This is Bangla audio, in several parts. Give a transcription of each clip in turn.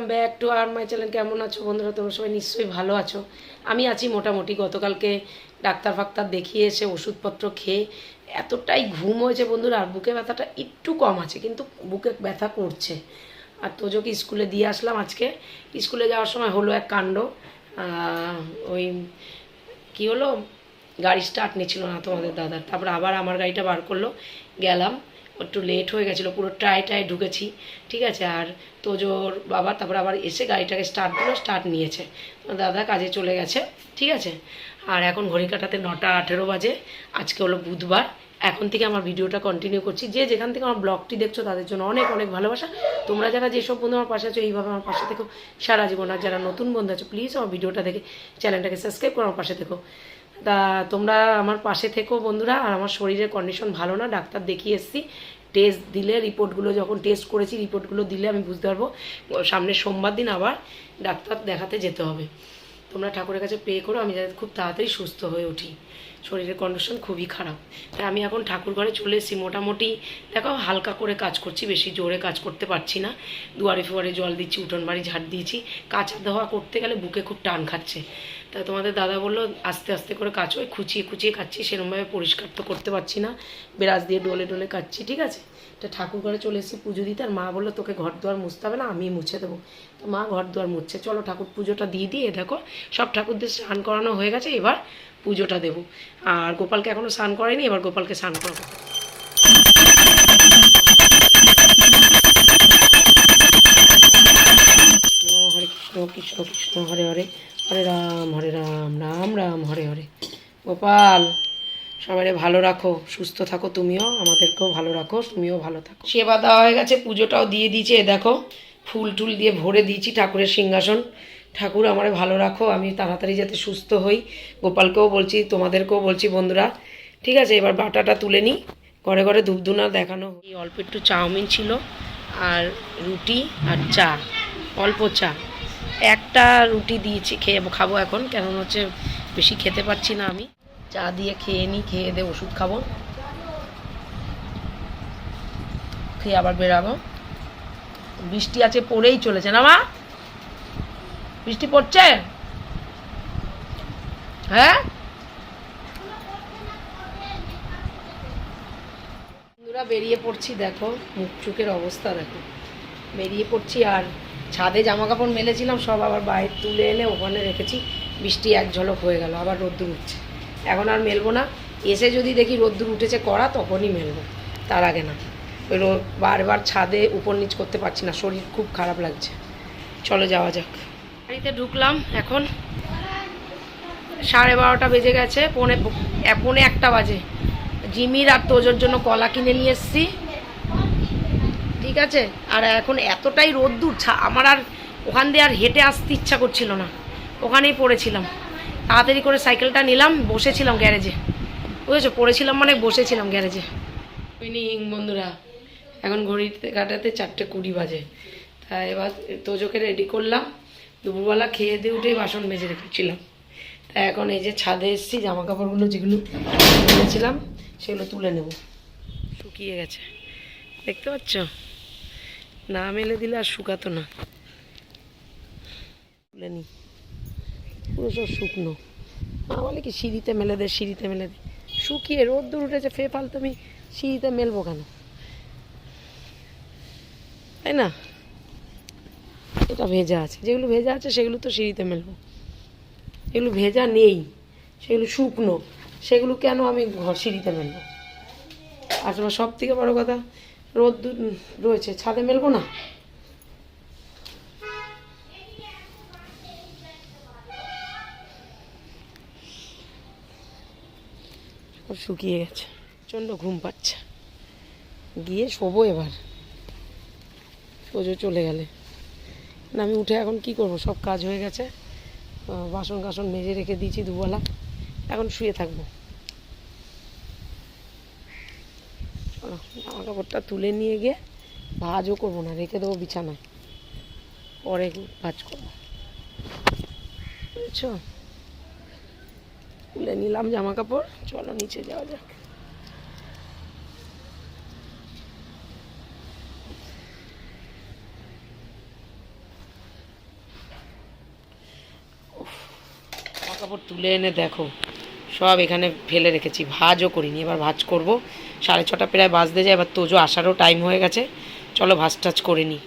ওয়েলকাম ব্যাক টু আর মাই চ্যানেল কেমন আছো বন্ধুরা? তোমরা সবাই নিশ্চয়ই ভালো আছো। আমি আছি মোটামুটি। গতকালকে ডাক্তার ফাক্তার দেখিয়ে এসে ওষুধপত্র খেয়ে এতটাই ঘুম হয়েছে বন্ধুরা, আর বুকে ব্যথাটা একটু কম আছে, কিন্তু বুকে ব্যথা করছে। আর তোজোকে স্কুলে দিয়ে আসলাম আজকে। স্কুলে যাওয়ার সময় হলো এক কাণ্ড। ওই কি হলো? গাড়ি স্টার্ট নিচ্ছিল না তোমাদের দাদার। তারপর আবার আমার গাড়িটা বার করল। গেলাম। একটু লেট হয়ে গেছিল, পুরো ট্রাই ট্রাই ঢুকেছি, ঠিক আছে? আর তোজোর বাবা তারপর আবার এসে গাড়িটাকে স্টার্ট দিল স্টার্ট নিয়েছে। দাদা কাজে চলে গেছে, ঠিক আছে? আর এখন ঘড়ি কাটাতে নটা আঠেরো বাজে, আজকে হলো বুধবার। এখন থেকে আমার ভিডিওটা কন্টিনিউ করছি। যে যেখান থেকে আমার ব্লগটি দেখছ, তাদের জন্য অনেক অনেক ভালোবাসা। তোমরা যারা যেসব বন্ধু আমার পাশে আছো, এইভাবে আমার পাশে থেকো। সারা জীবন। আর যারা নতুন বন্ধু আছো প্লিজ আমার ভিডিওটা দেখে চ্যানেলটাকে সাবস্ক্রাইব করে আমার পাশে থেকো। তা তোমরা আমার পাশে থেকো বন্ধুরা, আর আমার শরীরের কন্ডিশন ভালো না, ডাক্তার দেখিয়ে এসেছি। টেস্ট দিলে রিপোর্টগুলো যখন টেস্ট করেছি রিপোর্টগুলো দিলে আমি বুঝতে পারব। সামনের সোমবার দিন আবার ডাক্তার দেখাতে যেতে হবে। তোমরা ঠাকুরের কাছে পে করো, আমি যাতে খুব তাড়াতাড়ি সুস্থ হয়ে উঠি। শরীরের কন্ডিশন খুবই খারাপ। তাই আমি এখন ঠাকুর ঘরে চলে এসেছি মোটামুটি, দেখো হালকা করে কাজ করছি, বেশি জোরে কাজ করতে পারছি না। দুয়ারে ফুয়ারে জল দিচ্ছি উঠোন বাড়ি ঝাড় দিয়েছি। কাঁচা ধোয়া করতে গেলে বুকে খুব টান খাচ্ছে। তা তোমাদের দাদা বলল, আস্তে আস্তে করে কাজ ওই খুচিয়ে খুচিয়ে কাচ্ছি সেরকমভাবে পরিষ্কার তো করতে পারছি না। ব্রাশ দিয়ে ডলে ডলে কাচ্ছি ঠিক আছে? তা ঠাকুর ঘরে চলে এসেছি পুজো দিতে, আর মা বলল, তোকে ঘর দুয়ার মুছতে হবে না আমি মুছে দেবো। তো মা ঘর দুয়ার মুছছে। চলো ঠাকুর পুজোটা দিয়ে দিয়ে দেখো, সব ঠাকুরদের স্নান করানো হয়ে গেছে, এবার পুজোটা দেবো। আর গোপালকে এখনও স্নান করেনি এবার গোপালকে স্নান করাবো। হরে কৃষ্ণ কৃষ্ণ কৃষ্ণ, হরে হরে হরে রাম হরে রাম রাম রাম, হরে হরে। গোপাল সবাই ভালো রাখো, সুস্থ থাকো তুমিও, আমাদেরকেও ভালো রাখো, তুমিও ভালো থাকো। সেবা দেওয়া হয়ে গেছে, পুজোটাও দিয়ে দিয়েছি দেখো, ফুল টুল দিয়ে ভরে দিয়েছি ঠাকুরের সিংহাসন। ঠাকুর আমারে ভালো রাখো, আমি তাড়াতাড়ি যাতে সুস্থ হই। গোপালকেও বলছি, তোমাদেরকেও বলছি, বন্ধুরা, ঠিক আছে, এবার বাটাটা তুলে নিই ঘরে ঘরে ধূপধুনা দেখানো এই অল্প একটু চাউমিন ছিল, আর রুটি আর চা, অল্প চা। একটা রুটি দিয়েছি, খেয়ে খাব এখন কেন হচ্ছে বেশি খেতে পারছি না আমি। চা দিয়ে খেয়ে নিই খেয়ে দিয়ে ওষুধ খাব। খেয়ে আবার বেরাবো। বৃষ্টি আছে পড়েই চলেছে না মা? বৃষ্টি পড়ছে? হ্যাঁ? বন্ধুরা, বেরিয়ে পড়ছি, দেখো, মুখ চুকের অবস্থা, দেখো। বেরিয়ে পড়ছি, আর ছাদে জামা কাপড় মেলেছিলাম, সব আবার বাইরে তুলে এনে ওখানে রেখেছি। বৃষ্টি এক ঝলক হয়ে গেল, আবার রোদ্দুর উঠছে। এখন আর মেলবো না। এসে যদি দেখি রোদ্দুর উঠেছে কড়া, তখনই মেলবো। তার আগে না। ওই বারবার ছাদে উপর নিচ করতে পারছি না, শরীর খুব খারাপ লাগছে। চলো যাওয়া যাক। বাড়িতে ঢুকলাম, এখন সাড়ে বারোটা বেজে গেছে, পৌনে পৌনে একটা বাজে। জিমির আর তোজোর জন্য কলা কিনে নিয়ে এসেছি। ঠিক আছে? আর এখন এতটাই রোদ্দুর আমার আর ওখান দিয়ে আর হেঁটে আসতে ইচ্ছা করছিল না। ওখানেই পড়েছিলাম। তাড়াতাড়ি করে সাইকেলটা নিলাম, বসেছিলাম গ্যারেজে। বুঝেছ? পড়েছিলাম মানে বসেছিলাম গ্যারেজে। ইভিনিং, বন্ধুরা। এখন ঘড়িতে কাটাতে চারটে কুড়ি বাজে। তা এবার তোজোকে রেডি করলাম। দুপুরবেলা খেয়ে দিয়ে উঠেই বাসন মেজে রেখেছিলাম। তা এখন এই যে ছাদে এসেছি জামা কাপড়গুলো যেগুলো মেলেছিলাম সেগুলো তুলে নেব। শুকিয়ে গেছে। দেখতে পাচ্ছ? না মেলে দিলে আর শুকাতো না। তুলে নি পুরো সব শুকনো। বলে কি, সিঁড়িতে মেলে দে, সিঁড়িতে মেলে দে। শুকিয়ে রোদ্দুর উঠেছে ফে ফালতু আমি সিঁড়িতে মেলবো কেন? তাই না? এটা ভেজা আছে। যেগুলো ভেজা আছে, সেগুলো তো সিঁড়িতে মেলবো। যেগুলো ভেজা নেই, সেগুলো শুকনো, সেগুলো কেন আমি ঘর সিঁড়িতে মেলবো? আর তোমার সব থেকে বড়ো কথা রোদ রয়েছে, ছাদে মেলবো না? শুকিয়ে গেছে, প্রচণ্ড ঘুম পাচ্ছে। গিয়ে শোবো এবার। পুজো চলে গেলে। না, আমি উঠে এখন কি করব? সব কাজ হয়ে গেছে। বাসন কাসন মেজে রেখে দিয়েছি দুবেলা। এখন শুয়ে থাকব। চলো, জামা কাপড়টা তুলে নিয়ে গিয়ে ভাজও করব না, রেখে দেবো বিছানায়। পরে ভাজ করব। বুঝছ? তুলে নিলাম জামা কাপড়, চলো নিচে যাওয়া যাক। কাপড় তুলে এনে দেখো। সব এখানে ফেলে রেখেছি। ভাজও করিনি। এবার ভাজ করব। সাড়ে ছটা প্রায় বাজতে যায়। এবার তোজো আসারও টাইম হয়ে গেছে। চলো ভাজ টাজ করে নিই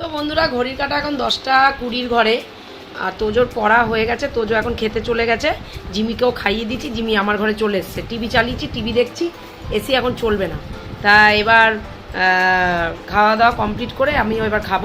তো বন্ধুরা, ঘড়ির কাটা এখন দশটা কুড়ির ঘরে। আর তোজোর পড়া হয়ে গেছে, তোজো এখন খেতে চলে গেছে। জিমিকেও খাইয়ে দিচ্ছি জিমি আমার ঘরে চলে এসছে। টিভি চালিয়েছি, টিভি দেখছি, এসি এখন চলবে না। তা এবার খাওয়া দাওয়া কমপ্লিট করে আমি এবার খাব।